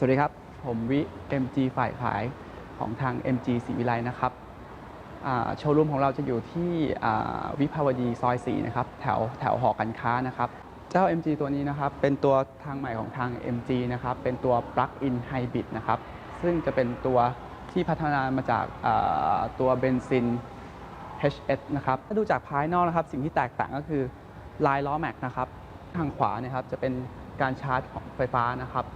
สวัสดีครับ ผมวิ MG ฝ่ายขายของทาง MG ศรีวิไลนะครับโชว์รูมของเราจะอยู่ที่วิภาวดีซอย 4 นะครับ แถวแถวหอการค้านะครับ เจ้า MG ตัวนี้นะครับ เป็นตัวทางใหม่ของทาง MG นะครับ เป็นตัว Plug-in Hybrid นะครับ ซึ่งจะเป็นตัวที่พัฒนามาจากตัวเบนซิน HS นะครับ ถ้าดูจากภายนอกนะครับ สิ่งที่แตกต่างก็คือลายล้อแม็กนะครับ ทางขวาเนะครับจะเป็นการชาร์จของไฟฟ้านะครับ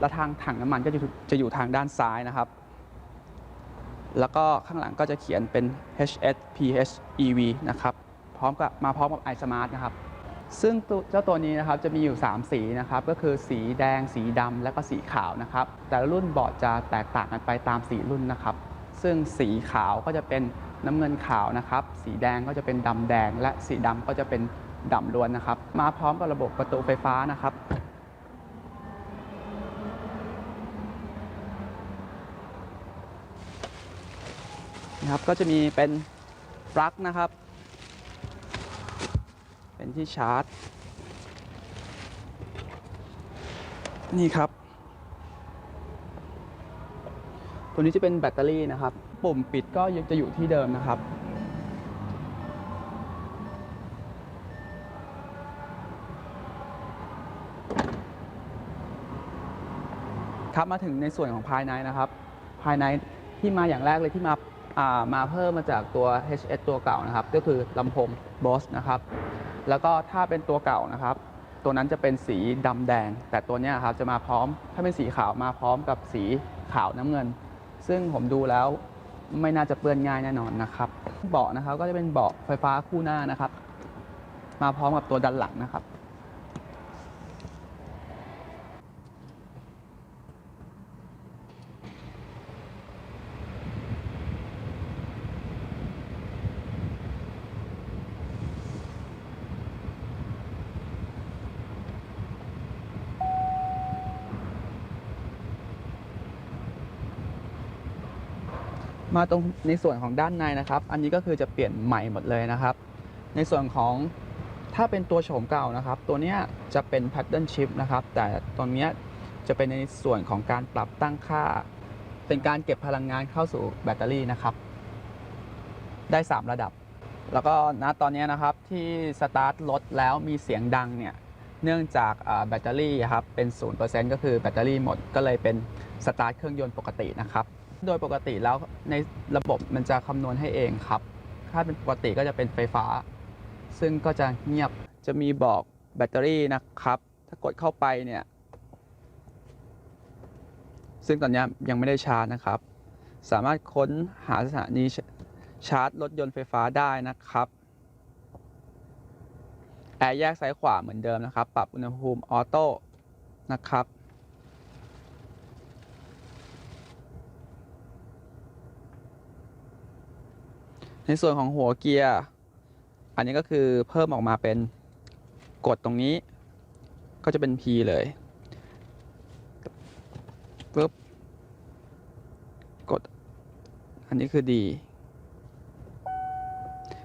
และทางถังน้ำมันก็จะอยู่จะอยู่ทางด้านซ้ายนะครับ แล้วก็ข้างหลังก็จะเขียนเป็น HS PHEV นะครับพร้อมกับมาพร้อมกับ iSmart นะครับซึ่งเจ้าตัวนี้นะครับจะมีอยู่ 3 สีนะครับก็คือสีแดง สีดำและก็สีขาวนะครับ แต่ละรุ่นบอร์ดจะแตกต่างกันไปตามสีรุ่นนะครับ ซึ่งสีขาวก็จะเป็นน้ำเงินขาวนะครับ สีแดงก็จะเป็นดำแดง และสีดำก็จะเป็นดำล้วนนะครับ มาพร้อมกับระบบประตูไฟฟ้านะครับ นะครับก็จะมีเป็นปลั๊กนะครับ เป็นที่ชาร์จ นี่ครับ ตัวนี้จะเป็นแบตเตอรี่นะครับ ปุ่มปิดก็ยังจะอยู่ที่เดิมนะครับครับมาถึงในส่วนของภายในนะครับ ภายในที่มาอย่างแรกเลยที่มาอ่า มาเพิ่มมาจากตัว HS ตัวเก่านะครับ ก็คือลำโพง Bose นะครับ แล้วก็ถ้าเป็นตัวเก่านะครับ ตัวนั้นจะเป็นสีดำแดง แต่ตัวนี้ครับจะมาพร้อม ถ้าเป็นสีขาวมาพร้อมกับสีขาวน้ำเงิน ซึ่งผมดูแล้วไม่น่าจะเปื้อนง่ายแน่นอนนะครับ เบาะนะครับก็จะเป็นเบาะไฟฟ้าคู่หน้านะครับ มาพร้อมกับตัวดันหลังนะครับ มาตรงในส่วนของด้านในนะครับ อันนี้ก็คือจะเปลี่ยนใหม่หมดเลยนะครับ ในส่วนของถ้าเป็นตัวโฉมเก่านะครับ ตัวนี้จะเป็น pattern shift นะครับ แต่ตรงเนี้จะเป็นในส่วนของการปรับตั้งค่า เป็นการเก็บพลังงานเข้าสู่แบตเตอรี่นะครับ ได้ 3 ระดับ แล้วก็ณตอนนี้นะครับที่สตาร์ทรถแล้วมีเสียงดังเนี่ย เนื่องจากแบตเตอรี่ครับเป็น 0%ก็คือแบตเตอรี่หมดก็เลยเป็นสตาร์ทเครื่องยนต์ปกตินะครับ โดยปกติแล้วในระบบมันจะคำนวณให้เองครับ ถ้าเป็นปกติก็จะเป็นไฟฟ้า ซึ่งก็จะเงียบ จะมีบอกแบตเตอรี่นะครับ ถ้ากดเข้าไปเนี่ย ซึ่งตอนนี้ยังไม่ได้ชาร์จนะครับ สามารถค้นหาสถานีชชาร์จรถยนต์ไฟฟ้าได้นะครับ แอร์แยกซ้ายขวาเหมือนเดิมนะครับ ปรับอุณหภูมิออโต้นะครับ ในส่วนของหัวเกียร์ อันนี้ก็คือเพิ่มออกมาเป็นกดตรงนี้ก็จะเป็น P เลยปึ๊บกด อันนี้คือ D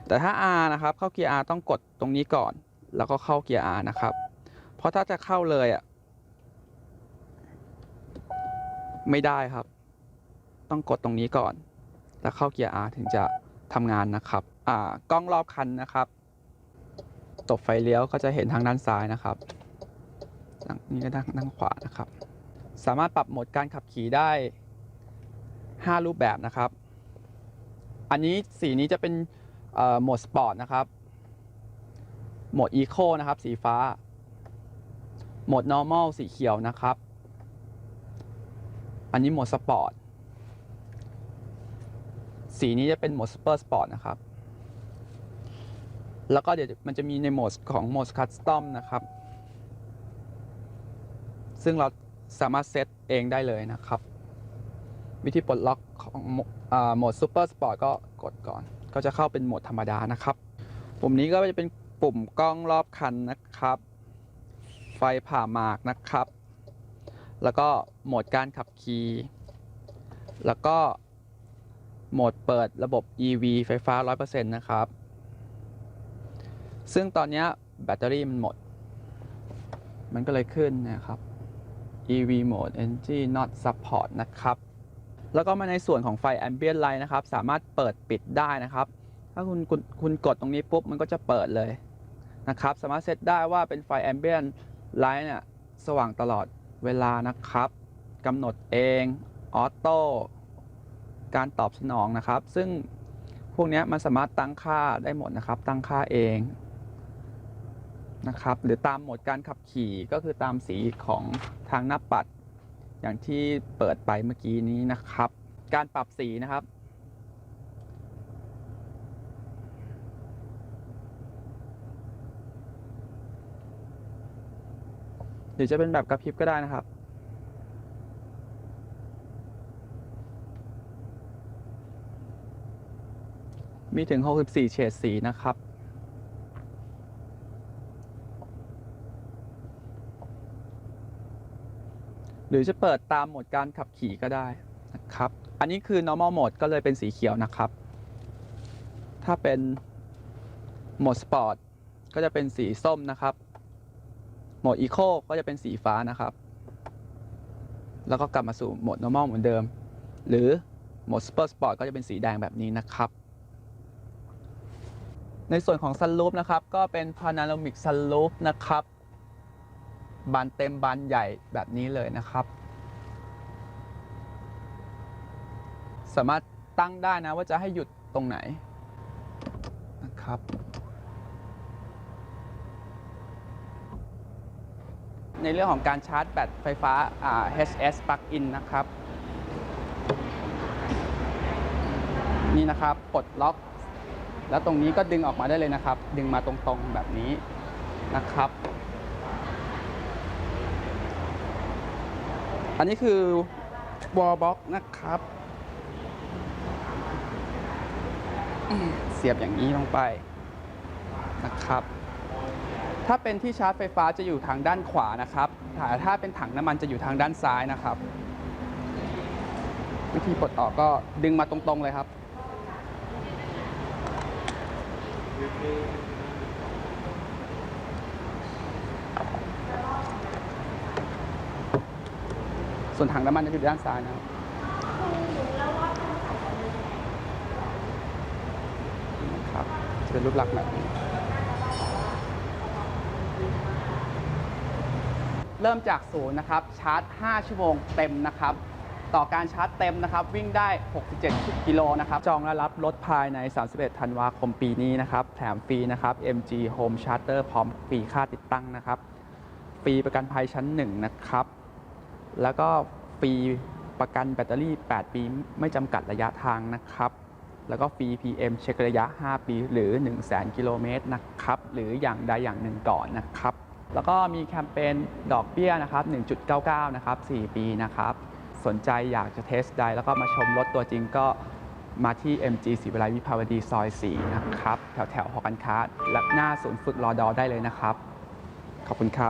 แต่ถ้า R นะครับ เข้าเกียร์ R ต้องกดตรงนี้ก่อน แล้วก็เข้าเกียร์ R นะครับ เพราะถ้าจะเข้าเลยอะ ไม่ได้ครับ ต้องกดตรงนี้ก่อน แล้วเข้าเกียร์ R ถึงจะ ทำงานนะครับอ่ากล้องรอบคันนะครับตบไฟเลี้ยวก็จะเห็นทางด้านซ้ายนะครับนี่ก็ด้านขวานะครับ สามารถปรับโหมดการขับขี่ได้ 5 รูปแบบนะครับ อันนี้สีนี้จะเป็นโหมดสปอร์ตนะครับ โหมดอีโคนะครับ สีฟ้า โหมด normal สีเขียวนะครับ อันนี้โหมดสปอร์ต สีนี้จะเป็นโหมด Super Sport นะครับ แล้วก็เดี๋ยวมันจะมีในโหมดของโหมด Custom นะครับ ซึ่งเราสามารถเซตเองได้เลยนะครับ วิธีปลดล็อกของโหมอ่าโหมด Super Sport ก็กดก่อน ก็จะเข้าเป็นโหมดธรรมดานะครับ ปุ่มนี้ก็จะเป็นปุ่มกล้องรอบคันนะครับ ไฟผ่าหมากนะครับ แล้วก็โหมดการขับขี่ แล้วก็ โหมดเปิดระบบ EV ไฟฟ้า 100%นะครับ ซึ่งตอนนี้แบตเตอรี่มันหมด มันก็เลยขึ้นนะครับ EV mode energy not support นะครับ แล้วก็มาในส่วนของไฟ ambient light นะครับ สามารถเปิดปิดได้นะครับ ถ้าคุณคุณคุณกดตรงนี้ปุ๊บ มันก็จะเปิดเลยนะครับ สามารถเซตได้ว่าเป็นไฟ ambient light เนี่ย สว่างตลอดเวลานะครับ กำหนดเอง ออโต้ การตอบสนองนะครับ ซึ่งพวกนี้มันสามารถตั้งค่าได้หมดนะครับ ตั้งค่าเองนะครับ หรือตามโหมดการขับขี่ก็คือตามสีของทางหน้าปัด อย่างที่เปิดไปเมื่อกี้นี้นะครับ การปรับสีนะครับหรือจะเป็นแบบกระพริบก็ได้นะครับ มีถึง 64 เฉดสีนะครับ หรือจะเปิดตามโหมดการขับขี่ก็ได้นะครับ อันนี้คือ normal mode ก็เลยเป็นสีเขียวนะครับ ถ้าเป็นโหมด sport ก็จะเป็นสีส้มนะครับ โหมด eco ก็จะเป็นสีฟ้านะครับ แล้วก็กลับมาสู่โหมด normal เหมือนเดิม หรือโหมด super sport ก็จะเป็นสีแดงแบบนี้นะครับ ในส่วนของ sunroof นะครับ ก็เป็น panoramic sunroof นะครับ บานเต็มบานใหญ่แบบนี้เลยนะครับ สามารถตั้งได้นะว่าจะให้หยุดตรงไหนนะครับ ในเรื่องของการชาร์จแบตไฟฟ้า HS plug-in นะครับ นี่นะครับปลดล็อก แล้วตรงนี้ก็ดึงออกมาได้เลยนะครับ ดึงมาตรงๆแบบนี้นะครับ อันนี้คือวอลบ็อกนะครับ เสียบอย่างนี้ลงไปนะครับ ถ้าเป็นที่ชาร์จไฟฟ้าจะอยู่ทางด้านขวานะครับแต่ถ้าเป็นถังน้ำมันจะอยู่ทางด้านซ้ายนะครับ วิธีปลดออกก็ดึงมาตรงๆเลยครับ ส่วนถังน้ำมันจะอยู่ด้านซ้ายนะครับนะครับจะเป็นรูปลักษณ์แบบนี้ เริ่มจากศูนย์นะครับ ชาร์จ 5 ชั่วโมงเต็มนะครับ ต่อการชาร์จเต็มนะครับ วิ่งได้ 67 กิโลนะครับ จองและรับรถภายใน 31 ธันวาคมปีนี้นะครับ แถมฟรีนะครับ MG Home Charter พร้อมฟรีค่าติดตั้งนะครับ ฟรีประกันภัยชั้น 1 นะครับ แล้วก็ฟรีประกันแบตเตอรี่ 8 ปีไม่จำกัดระยะทางนะครับ แล้วก็ฟรี PM เช็คระยะ 5 ปี หรือ 1 0 0 0 0 0กิโลเมตรนะครับ หรืออย่างใดอย่างหนึ่งก่อนนะครับ แล้วก็มีแคมเปญดอกเบี้ยนะครับ 1.99 นะครับ 4 ปีนะครับ สนใจอยากจะเทสได้แล้วก็มาชมรถตัวจริงก็มาที่ MG ศิวิไลวิภาวดีซอย 4 นะครับ แถวแถวหอการค้าและหน้าศูนย์ฝึกรอดอได้เลยนะครับ ขอบคุณครับ